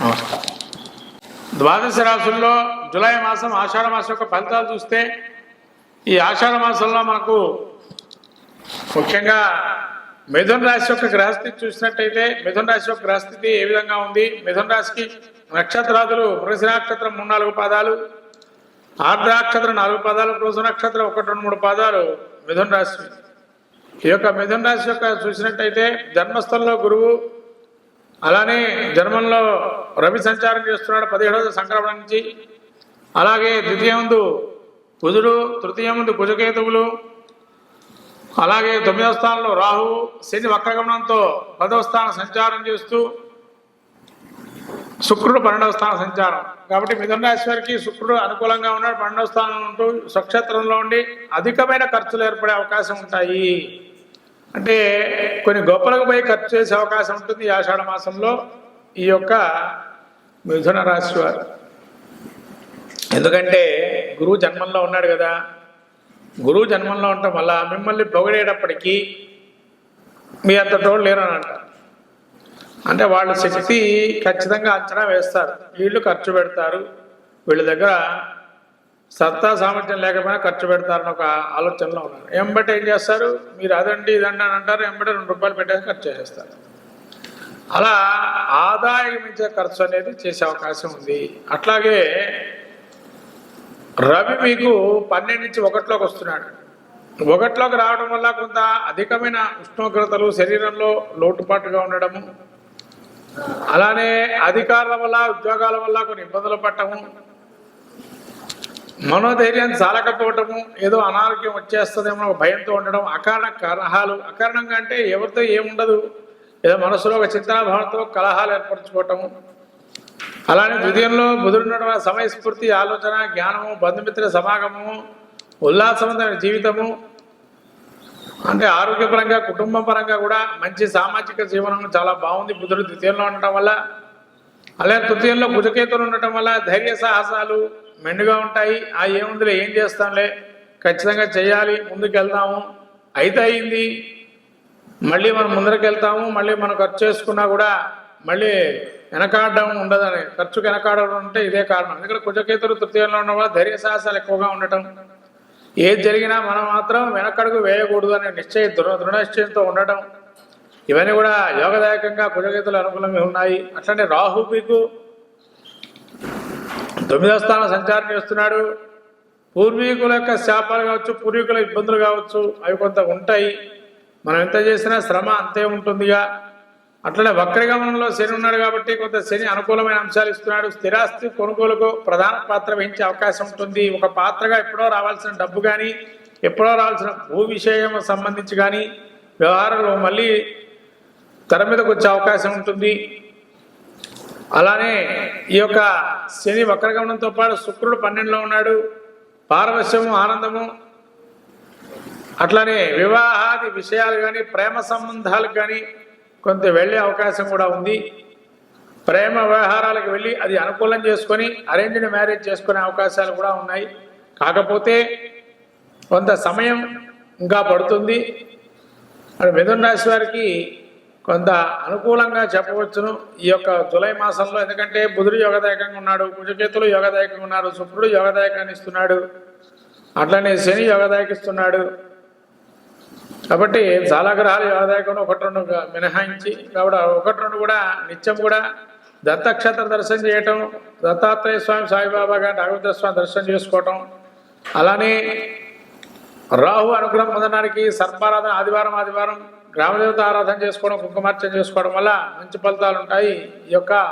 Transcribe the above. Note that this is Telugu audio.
నమస్కారం. ద్వాదశ రాశుల్లో జూలై మాసం ఆషాఢ మాసం యొక్క ఫలితాలు చూస్తే ఈ ఆషాఢ మాసంలో మనకు ముఖ్యంగా మిథున రాశి యొక్క గ్రహస్థితి చూసినట్టయితే మిథున రాశి యొక్క గ్రహస్థితి ఏ విధంగా ఉంది? మిథున రాశికి నక్షత్రాదులు వృష నక్షత్రం మూడు నాలుగు పాదాలు ఆర్ద్ర నక్షత్రం నాలుగు పాదాలు వృష నక్షత్రం ఒకటి రెండు మూడు పాదాలు మిథున రాశి. ఈ యొక్క మిథున రాశి యొక్క చూసినట్టయితే జన్మస్థలంలో గురువు అలానే జన్మంలో రవి సంచారం చేస్తున్నాడు పదిహేడవ సంక్రమణ నుంచి. అలాగే ద్వితీయముందు కుజుడు తృతీయముందు కుజకేతువులు అలాగే తొమ్మిదవ స్థానంలో రాహు శని వక్రగమనంతో పదవ స్థానం సంచారం చేస్తూ శుక్రుడు పన్నెండవ స్థానం సంచారం. కాబట్టి మిథున రాశి వారికి శుక్రుడు అనుకూలంగా ఉన్నాడు పన్నెండవ స్థానంలో ఉంటూ స్వక్షేత్రంలో ఉండి అధికమైన ఖర్చులు ఏర్పడే అవకాశం ఉంటాయి. అంటే కొన్ని గొప్పలకు పోయి ఖర్చు చేసే అవకాశం ఉంటుంది ఆషాఢ మాసంలో. ఈ యొక్క మిథున రాశి వారు. ఎందుకంటే గురువు జన్మంలో ఉన్నాడు కదా. గురువు జన్మంలో ఉండటం వల్ల మిమ్మల్ని పొగిడేటప్పటికీ మీ అంత తోడు లేరు అని అంటారు. అంటే వాళ్ళ శక్తి ఖచ్చితంగా అంచనా వేస్తారు. వీళ్ళు ఖర్చు పెడతారు. వీళ్ళ దగ్గర సత్తా సామర్థ్యం లేకపోయినా ఖర్చు పెడతారని ఒక ఆలోచనలో ఉన్నారు. ఎంబటే ఏం చేస్తారు? మీరు అదండి ఇదండి అని అంటారు. ఎంబటే రెండు రూపాయలు పెట్టేసి ఖర్చు చేసేస్తారు. అలా ఆదాయం మించే ఖర్చు అనేది చేసే అవకాశం ఉంది. అట్లాగే రవి మీకు పన్నెండు నుంచి ఒకటిలోకి వస్తున్నాడు. ఒకటిలోకి రావడం వల్ల కొంత అధికమైన ఉష్ణోగ్రతలు శరీరంలో లోటుపాటుగా ఉండడము అలానే అధికారుల వల్ల ఉద్యోగాల వల్ల కొన్ని ఇబ్బందులు పట్టము మనోధైర్యం చాలకపోవటము ఏదో అనారోగ్యం వచ్చేస్తుందేమో భయంతో ఉండడం అకారణ కారణాలు. అకారణంగా అంటే ఎవరితో ఏముండదు. ఏదో మనసులో ఒక చింతనాభావంతో కలహాలు ఏర్పరచుకోవటము. అలానే ద్వితీయంలో బుధుడు ఉండడం వల్ల సమయస్ఫూర్తి ఆలోచన జ్ఞానము బంధుమిత్రుల సమాగమము ఉల్లాసవంతమైన జీవితము. అంటే ఆరోగ్యపరంగా కుటుంబ పరంగా కూడా మంచి సామాజిక జీవనం చాలా బాగుంది. బుధుడు ద్వితీయంలో ఉండటం వల్ల అలాగే తృతీయంలో కుజకేతులు ఉండటం వల్ల ధైర్య సాహసాలు మెండుగా ఉంటాయి. ఆ ఏముందిలే ఏం చేస్తాంలే ఖచ్చితంగా చేయాలి ముందుకు వెళ్దాము అయితే అయింది. మళ్ళీ మనం ముందరకెళ్తాము మళ్ళీ మనం ఖర్చు చేసుకున్నా కూడా మళ్ళీ వెనకాడడం ఉండదని. ఖర్చుకు వెనకాడడం అంటే ఇదే కారణం. ఎందుకంటే కుజకేతులు తృతీయంలో ఉండడం వల్ల ధైర్య సాహసాలు ఎక్కువగా ఉండటం. ఏది జరిగినా మనం మాత్రం వెనకడుగు వేయకూడదు అనే నిశ్చయ దృఢ దృఢనిశ్చయంతో ఉండటం. ఇవన్నీ కూడా యోగదాయకంగా కుజగీతలు అనుకూలంగా ఉన్నాయి. అట్లనే రాహు మీకు తొమ్మిదో స్థానం సంచారం చేస్తున్నాడు. పూర్వీకుల యొక్క శాపాలు కావచ్చు పూర్వీకుల ఇబ్బందులు కావచ్చు అవి కొంత ఉంటాయి. మనం ఎంత చేసినా శ్రమ అంతే ఉంటుందిగా. అట్లనే వక్రగమనంలో శని ఉన్నాడు కాబట్టి కొంత శని అనుకూలమైన అంశాలు ఇస్తున్నాడు. స్థిరాస్తి కొనుగోలుకు ప్రధాన పాత్ర వహించే అవకాశం ఉంటుంది. ఒక పాత్రగా ఎప్పుడో రావాల్సిన డబ్బు కానీ ఎప్పుడో రావాల్సిన భూ విషయం సంబంధించి కానీ వ్యవహారంలో మళ్ళీ తెర మీదకు వచ్చే అవకాశం ఉంటుంది. అలానే ఈ యొక్క శని వక్రగమనంతో పాటు శుక్రుడు పన్నెండులో ఉన్నాడు. పారవశ్యము ఆనందము అట్లానే వివాహాది విషయాలు కానీ ప్రేమ సంబంధాలకు కానీ కొంత వెళ్ళే అవకాశం కూడా ఉంది. ప్రేమ వ్యవహారాలకు వెళ్ళి అది అనుకూలం చేసుకొని అరేంజ్డ్ మ్యారేజ్ చేసుకునే అవకాశాలు కూడా ఉన్నాయి. కాకపోతే కొంత సమయం ఇంకా పడుతుంది. మరి మిథున రాశి వారికి కొంత అనుకూలంగా చెప్పవచ్చును. ఈ యొక్క జూలై మాసంలో ఎందుకంటే బుధుడు యోగదాయకంగా ఉన్నాడు కుజకేతులు యోగదాయకంగా ఉన్నారు శుక్రుడు యోగదాయకాన్ని ఇస్తున్నాడు. అట్లనే శని యోగదాయకిస్తున్నాడు. కాబట్టి చాలా గ్రహాలు యోగదాయకంలో ఒకటి రెండు మినహాయించి కాబట్టి ఒకటి రెండు కూడా నిత్యం కూడా దత్తక్షేత్ర దర్శనం చేయటం దత్తాత్రేయ స్వామి సాయిబాబా గారి రాఘవేంద్ర స్వామి దర్శనం చేసుకోవటం అలానే రాహు అనుగ్రహం పొందడానికి సర్పారాధన ఆదివారం ఆదివారం గ్రామదేవత ఆరాధన చేసుకోవడం కుంకుమార్చన చేసుకోవడం వల్ల మంచి ఫలితాలు ఉంటాయి. ఈ యొక్క